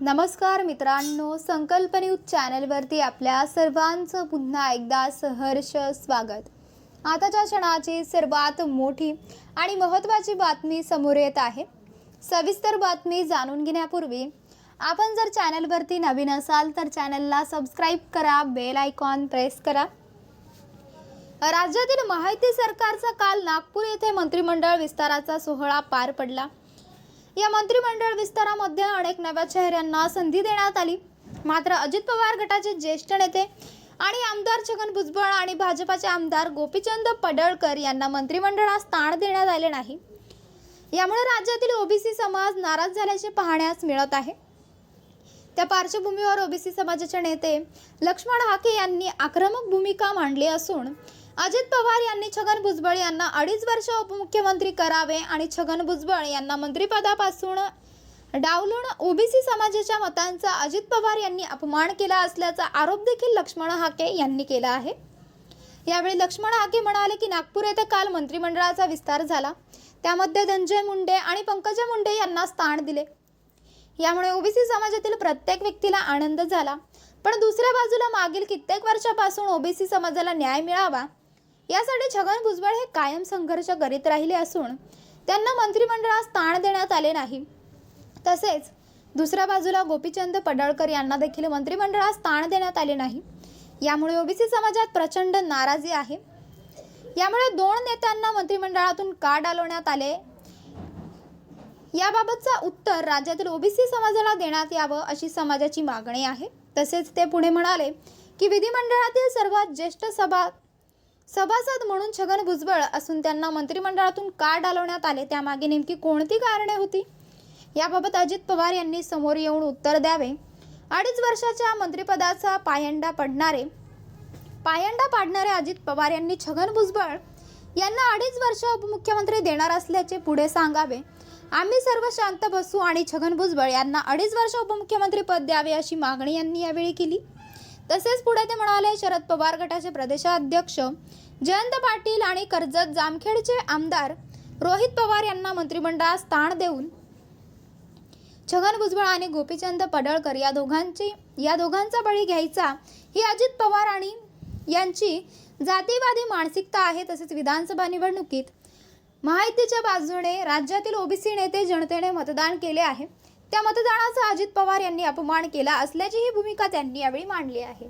नमस्कार मित्रांनो संकल्प न्यूज चॅनलवरती आपल्या सर्वांचं पुन्हा एकदा सहर्ष स्वागत. आताच्या क्षणाची सर्वात मोठी आणि महत्त्वाची बातमी समोर येत आहे. सविस्तर बातमी जाणून घेण्यापूर्वी आपण जर चॅनलवरती नवीन असाल तर चॅनलला सबस्क्राईब करा बेल आयकॉन प्रेस करा. राज्यातील माहिती सरकारचा काल नागपूर येथे मंत्रिमंडळ विस्ताराचा सोहळा पार पडला. या मंत्रिमंडळ विस्तारामध्ये अनेक नव्या चेहऱ्यांना संधी देण्यात आली. मात्र अजित पवार गटाचे ज्येष्ठ नेते आणि आमदार छगन भुजबळ आणि भाजपाचे आमदार गोपीचंद पडळकर यांना मंत्रिमंडळात स्थान देण्यात आले नाही. यामुळे राज्यातील ओबीसी समाज नाराज झाल्याचे पाहण्यास मिळत आहे. त्या पार्श्वभूमीवर ओबीसी समाजाचे नेते लक्ष्मण हाके यांनी आक्रमक भूमिका मांडली असून अजित पवार यांनी छगन भुजबळ यांना अडीच वर्ष उपमुख्यमंत्री करावे आणि छगन भुजबळ यांना मंत्रिपदापासून डावलून ओबीसी समाजाच्या मतांचा अजित पवार यांनी अपमान केला असल्याचा आरोप देखील लक्ष्मण हाके यांनी केला आहे. यावेळी लक्ष्मण हाके म्हणाले की नागपूर येथे काल मंत्रिमंडळाचा विस्तार झाला. त्यामध्ये धनंजय मुंडे आणि पंकजा मुंडे यांना स्थान दिले. यामुळे ओबीसी समाजातील प्रत्येक व्यक्तीला आनंद झाला. पण दुसऱ्या बाजूला मागील कित्येक वर्षापासून ओबीसी समाजाला न्याय मिळावा यासाठी छगन भुजबळ हे कायम संघर्ष करीत राहिले असून त्यांना मंत्रिमंडळास ताण देण्यात आले नाही. तसेच दुसऱ्या बाजूला गोपीचंद पडळकर यांना देखील मंत्रिमंडळास ताण देण्यात आले नाही. यामुळे ओबीसी समाजात प्रचंड नाराजी आहे. यामुळे दोन नेत्यांना मंत्रिमंडळातून का डालवण्यात आले. याबाबतचा उत्तर राज्यातील ओबीसी समाजाला देण्यात यावं अशी समाजाची मागणी आहे. तसेच ते पुढे म्हणाले की विधिमंडळातील सर्वात ज्येष्ठ सभा सभासद म्हणून छगन भुजबळ असून त्यांना मंत्रिमंडळातून का डालवण्यात आले. त्यामागे नेमकी कोणती कारणे होती? याबाबत अजित पवार यांनी समोर येऊन उत्तर द्यावे. अडीच वर्षाच्या मंत्रिपदाचा पायंडा पडणारे पायंडा पाडणारे अजित पवार यांनी छगन भुजबळ यांना अडीच वर्ष उपमुख्यमंत्री देणार असल्याचे पुढे सांगावे. आम्ही सर्व शांत बसू आणि छगन भुजबळ यांना अडीच वर्ष उपमुख्यमंत्री पद द्यावे अशी मागणी यांनी यावेळी केली. तसेच पुढे ते म्हणाले शरद पवार गटाचे प्रदेशाध्यक्ष जयंत पाटील आणि कर्जत जामखेडचे आमदार रोहित पवार यांना मंत्रिमंडळात स्थान देऊन छगन भुजबळ आणि गोपीचंद पडळकर या दोघांची या दोघांचा बळी घ्यायचा ही अजित पवार आणि यांची जातीवादी मानसिकता आहे तसेच विधानसभा निवडणुकीत महायुतीच्या बाजूने राज्यातील ओबीसी नेते जनतेने मतदान केले आहे. त्या मतदानाचा अजित पवार यांनी अपमान केला असल्याचीही भूमिका त्यांनी यावेळी मांडली आहे.